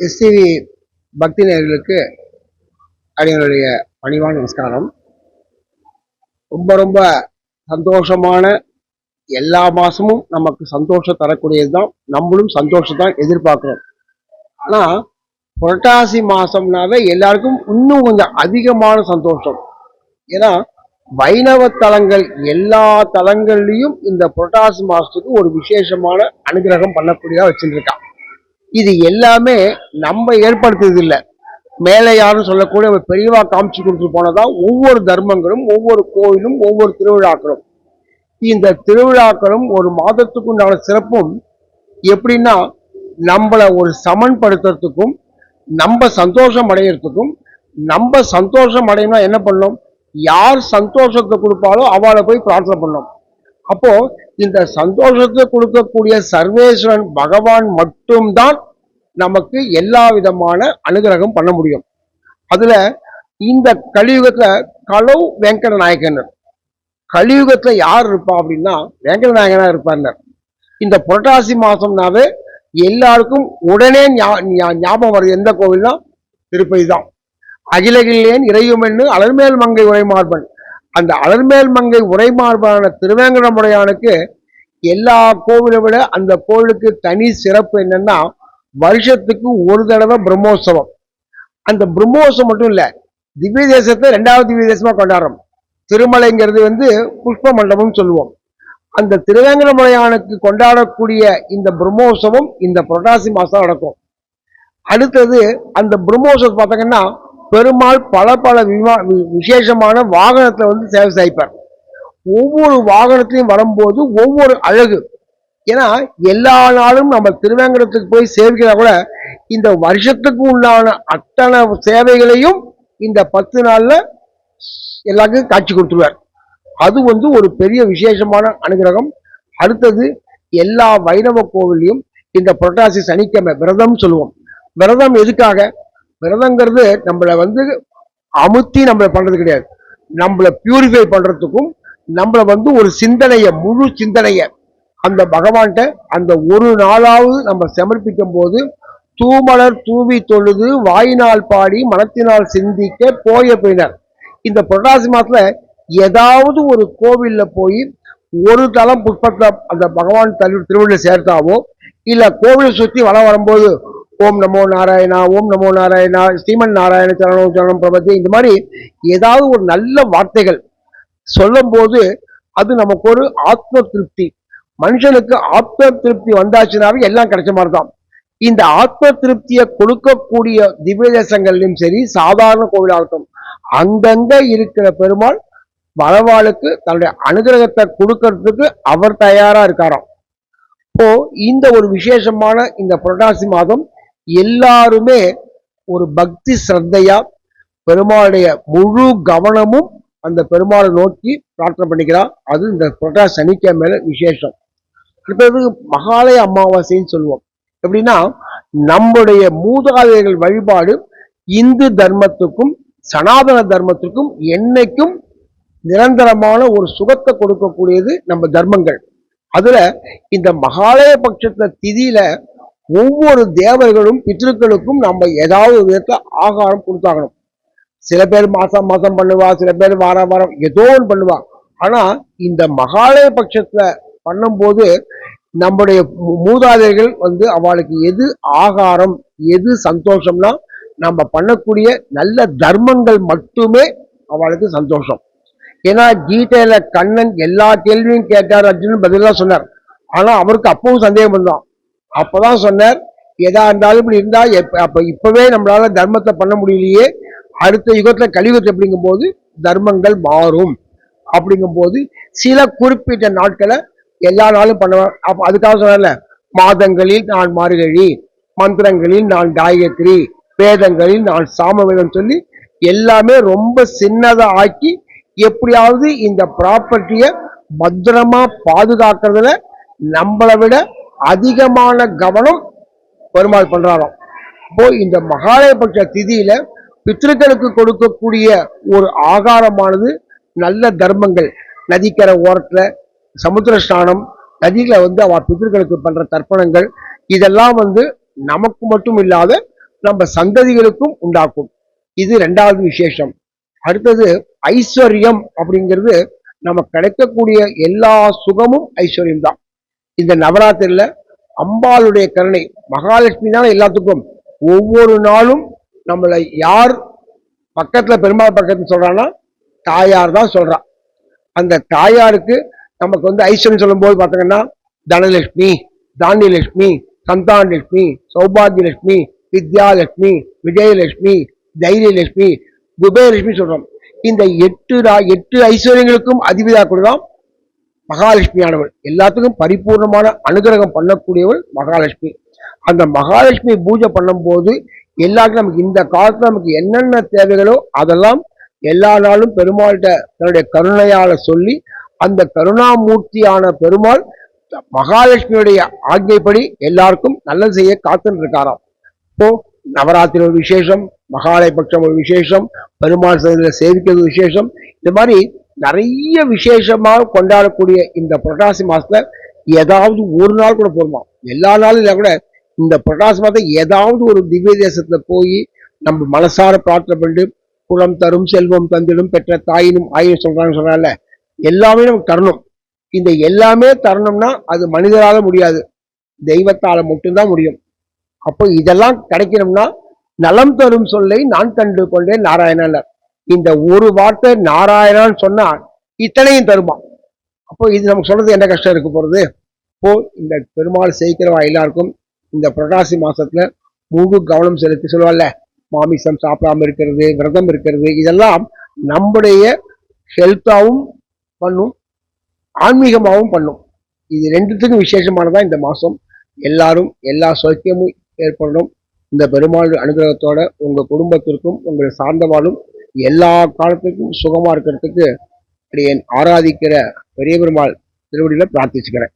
STV பக்தி நேர்களுக்கு அடிகளுடைய பணிவான நமஸ்காரம். ரொம்ப ரொம்ப சந்தோஷமான எல்லா மாசமும் நமக்கு சந்தோஷம் தரக்கூடியது தான் நம்மளும் சந்தோஷத்தான் எதிர்பார்க்குறோம். எதிர்பார்க்கிறோம் ஆனா புரட்டாசி மாசம்னாவே எல்லாருக்கும் இன்னும் கொஞ்சம் அதிகமான சந்தோஷம். ஏன்னா வைணவ தலங்கள் எல்லா தலங்கள்லயும் இந்த புரட்டாசி மாசத்துக்கு ஒரு விசேஷமான அனுகிரகம் பண்ணக்கூடியதாக வச்சுருக்கான் இது எல்லாமே நம்ம ஏற்படுத்துறது இல்லை மேலே யாரும் சொல்லக்கூடிய ஒரு பெரியவா காமிச்சு கொடுத்துட்டு போனதான் ஒவ்வொரு தர்மங்களும் ஒவ்வொரு கோயிலும் ஒவ்வொரு திருவிழாக்களும். இந்த திருவிழாக்களும் ஒரு மாதத்துக்கு உண்டான சிறப்பும் எப்படின்னா நம்மளை ஒரு சமன்படுத்துறதுக்கும் நம்ம சந்தோஷம் அடையிறதுக்கும் நம்ம சந்தோஷம் அடையணும்னா என்ன பண்ணணும்? யார் சந்தோஷத்தை கொடுப்பாலோ அவளை போய் பிரார்த்தனை பண்ணணும். அப்போ இந்த சந்தோஷத்தை கொடுக்கக்கூடிய சர்வேஸ்வரன் பகவான் மட்டும்தான் நமக்கு எல்லா விதமான அனுகிரகம் பண்ண முடியும். அதுல இந்த கலியுகத்துல களவு வெங்கட நாயக்கனர் கலியுகத்துல யார் இருப்பா அப்படின்னா வெங்கட நாயகனா இருப்பார் இந்த புரட்டாசி மாசம்னாவே எல்லாருக்கும் உடனே ஞா- ஞாபகம் வருது எந்த கோவில்னா திருப்பதி தான். அகிலகிலேன் இறையுமென்னு அலர்மேல் மங்கை உரைமார்பன். அந்த அலர்மேல் மங்கை உரைமார்பான திருவேங்கடமுடையானுக்கு எல்லா கோவிலை விட அந்த கோவிலுக்கு தனி சிறப்பு என்னன்னா வருஷத்துக்கு ஒரு தடவை பிரம்மோற்சவம். அந்த பிரம்மோற்சவம் மட்டும் இல்ல திவ்ய தேசத்தை ரெண்டாவது திவ்ய தேசமா கொண்டாடுறோம். திருமலைங்கிறது வந்து புஷ்ப மண்டபம் சொல்லுவோம். அந்த திருவேங்கடமுடையானுக்கு கொண்டாடக்கூடிய இந்த பிரம்மோற்சவம் இந்த புரட்டாசி மாசம் நடக்கும். அடுத்தது அந்த பிரம்மோற்சவம் பார்த்தீங்கன்னா பெருமாள் பல பல விமா- வி- விசேஷமான வாகனத்தில் வந்து சேவை சாய்ப்பார் ஒவ்வொரு வாகனத்திலையும் வரும்போது ஒவ்வொரு அழகு. ஏன்னா எல்லா நாளும் நம்ம திருவேங்கடத்துக்கு போய் சேவிக்கிறா கூட இந்த வருஷத்துக்கு உண்டான அத்தனை சேவைகளையும் இந்த பத்து நாளில் எல்லாருக்கும் காட்சி கொடுத்துருவார். அது வந்து ஒரு பெரிய விசேஷமான அனுகிரகம். அடுத்தது எல்லா வைணவ கோவிலையும் இந்த புரட்டாசி சனிக்கிழமை விரதம் சொல்லுவோம். விரதம் எதுக்காக? விரதங்கிறது நம்மளை வந்து அமுத்தி நம்மளை பண்றது கிடையாது. நம்மளை பியூரிஃபை பண்றதுக்கும் நம்மளை வந்து ஒரு சிந்தனைய முழு சிந்தனைய அந்த பகவான்கிட்ட அந்த ஒரு நாளாவது நம்ம சமர்ப்பிக்கும் போது தூமலர் தூவி தொழுது வாயினால் பாடி மனத்தினால் சிந்திக்க போய போயினர். இந்த புரட்டாசி மாசத்துல ஏதாவது ஒரு கோவில்ல போய் ஒரு தளம் புஷ்பத்தை அந்த பகவான் தரு திருவள்ளுவர் சேர்த்தாவோ இல்ல கோவிலை சுத்தி வளம் வரும்போது ஓம் நமோ நாராயணா ஓம் நமோ நாராயணா ஸ்ரீமன் நாராயண சரணம் சரணம் பிரபத்தி. இந்த மாதிரி ஏதாவது ஒரு நல்ல வார்த்தைகள் சொல்லும்போது அது நமக்கு ஒரு ஆத்ம திருப்தி. மனுஷனுக்கு ஆத்ம திருப்தி வந்தாச்சுனாவே எல்லாம் கிடைச்ச மாதிரி தான் இந்த ஆத்ம திருப்தியை கொடுக்கக்கூடிய திவ்யதேசங்கள்லையும் சரி சாதாரண கோவிலாகட்டும் அங்கங்க இருக்கிற பெருமாள் வரவாளுக்கு தன்னுடைய அனுகிரகத்தை கொடுக்கறதுக்கு அவர் தயாரா இருக்காராம். இப்போ இந்த ஒரு விசேஷமான இந்த புரட்டாசி மாதம் எல்லாருமே ஒரு பக்தி சிரத்தையா பெருமாளுடைய முழு கவனமும் அந்த பெருமாளை நோக்கி பிரார்த்தனை பண்ணிக்கிறான் அது இந்த புரட்டாசி சனிக்கிழமையில விசேஷம். அடுத்தது மகாலய அமாவாசைன்னு சொல்லுவோம். எப்படின்னா நம்முடைய மூதாதையர்கள் வழிபாடு இந்து தர்மத்துக்கும் சனாதன தர்மத்துக்கும் என்னைக்கும் நிரந்தரமான ஒரு சுகத்தை கொடுக்கக்கூடியது நம்ம தர்மங்கள். அதுல இந்த மகாலய பட்சத்துல திதியில ஒவ்வொரு தேவர்களும் பித்ருக்களுக்கும் நம்ம ஏதாவது ஒரு விதத்துல ஆகாரம் கொடுத்தாகணும். சில பேர் மாசம் மாசம் பண்ணுவா சில பேர் வாரம் வாரம் ஏதோ ஒன்று பண்ணுவா. ஆனா இந்த மகாலய பட்சத்துல பண்ணும்போது நம்முடைய மூதாதைகள் வந்து அவளுக்கு எது ஆகாரம் எது சந்தோஷம்னா நம்ம பண்ணக்கூடிய நல்ல தர்மங்கள் மட்டுமே அவளுக்கு சந்தோஷம். ஏன்னா கீதையில கண்ணன் எல்லா கேள்வியும் கேட்டார் அர்ஜுன் பதிலாக சொன்னார். ஆனா அவருக்கு அப்பவும் சந்தேகம் வந்தான். அப்பதான் சொன்னார் எதா இருந்தாலும் இப்படி இருந்தா அப்ப இப்பவே நம்மளால தர்மத்தை பண்ண முடியலையே அடுத்த யுகத்துல கலியுகத்துல அப்படிங்கும் போது தர்மங்கள் மாறும். அப்படிங்கும்போது சில குறிப்பிட்ட நாட்களை எல்லா நாளும் பண்ணுவேன் அப்ப அதுக்காக சொன்னார்ல மாதங்களில் நான் மார்கழி மந்திரங்களில் நான் காயத்ரி வேதங்களில் நான் சாமவேதம் சொல்லி எல்லாமே ரொம்ப சின்னதா ஆக்கி எப்படியாவது இந்த ப்ராப்பர்ட்டியை பத்திரமா பாதுகாக்கிறதுல நம்மளை விட அதிகமான கவனம் பெருமாள் பண்றாராம். இப்போ இந்த மகாலயபட்ச திதியில பித்திருக்களுக்கு கொடுக்கக்கூடிய ஒரு ஆகாரமானது நல்ல தர்மங்கள். நதிக்கரை ஓரத்துல சமுத்திர ஸ்நானம் நதியில வந்து அவ பித்ருக்களுக்கு பண்ற தர்ப்பணங்கள் இதெல்லாம் வந்து நமக்கு மட்டும் இல்லாத நம்ம சந்ததிகளுக்கும் உண்டாக்கும். இது ரெண்டாவது விசேஷம். அடுத்தது ஐஸ்வர்யம் அப்படிங்கிறது நம்ம கிடைக்கக்கூடிய எல்லா சுகமும் ஐஸ்வர்யம் தான் இந்த நவராத்திரியில் அம்பாளுடைய கருணை மகாலட்சுமி தான் எல்லாத்துக்கும். ஒவ்வொரு நாளும் நம்மளை யார் பக்கத்தில் பெருமாள் பக்கத்துல சொல்கிறான்னா தாயார் தான் சொல்கிறா அந்த தாயாருக்கு நமக்கு வந்து ஐஸ்வர்யம் சொல்லும்போது பார்த்தீங்கன்னா தனலட்சுமி தானியலட்சுமி சந்தானலட்சுமி சௌபாகியலட்சுமி வித்யாலட்சுமி விஜயலட்சுமி தைரியலட்சுமி குபேரலட்சுமி சொல்கிறோம் இந்த எட்டு எட்டு ஐஸ்வர்யங்களுக்கும் அதிபதியாக கூடதான் மகாலட்சுமியானவள் எல்லாத்துக்கும் பரிபூர்ணமான அனுகிரகம் பண்ணக்கூடியவள் மகாலட்சுமி. அந்த மகாலட்சுமி பூஜை பண்ணும்போது எல்லாருக்கும் நமக்கு இந்த காலத்தில் நமக்கு என்னென்ன தேவைகளோ அதெல்லாம் எல்லா நாளும் பெருமாள்கிட்ட தன்னுடைய கருணையால் சொல்லி அந்த கருணாமூர்த்தியான பெருமாள் மகாலட்சுமியுடைய ஆజ్ఞைப்படி எல்லாருக்கும் நல்லது செய்ய காத்துன்னு இருக்காராம் இப்போ நவராத்திரி ஒரு விசேஷம் மகாலய பட்சம் ஒரு விசேஷம் பெருமாள் சன்னதியில சேவிக்கிறது விசேஷம் இந்த மாதிரி நிறைய விசேஷமாக கொண்டாடக்கூடிய இந்த புரட்டாசி மாசத்துல ஏதாவது ஒரு நாள் கூட போதுமா? எல்லா நாளும் இல்லை கூட இந்த புரட்டாசி மாதம் ஏதாவது ஒரு திவ்ய தேசத்துல போய் நம்ம மனசார பிரார்த்தனை பண்ணிட்டு குளம் தரும் செல்வம் தந்திடும் பெற்ற தாயினும் ஆயினும் சொல்கிறாங்கன்னு சொன்னால எல்லாமே நமக்கு தரணும். இந்த எல்லாமே தரணும்னா அது மனிதரால முடியாது. தெய்வத்தால மட்டும்தான் முடியும். அப்போ இதெல்லாம் கிடைக்கணும்னா நலம் தரும் சொல்லை நான் கண்டு கொண்டேன் நாராயணர் இந்த ஒரு வார்த்தை நாராயணான்னு சொன்னா இத்தனையும் தருமான் அப்போ இது நமக்கு சொல்றது என்ன கஷ்டம் இருக்க போறது? இப்போ இந்த பெருமாள் சேர்க்கிறவா எல்லாருக்கும் இந்த புரட்டாசி மாசத்துல முழு கவனம் செலுத்தி சொல்லுவாள்ல மாமிசம் சாப்பிடாம இருக்கிறது விரதம் இருக்கிறது இதெல்லாம் நம்முடைய ஹெல்த்தாகவும் பண்ணும் ஆன்மீகமாகவும் பண்ணும். இது ரெண்டுத்துக்கும் விசேஷமானதான் இந்த மாசம். எல்லாரும் எல்லா சௌக்கியமும் ஏற்படணும். இந்த பெருமாள் அனுகிரகத்தோட உங்க குடும்பத்திற்கும் உங்களை சார்ந்தவாளும் எல்லா காலத்துக்கும் சுகமா இருக்கிறதுக்கு என் ஆராதிக்கிற பெரிய பெருமாள் திருவடியில பிரார்த்திச்சுக்கிறேன்.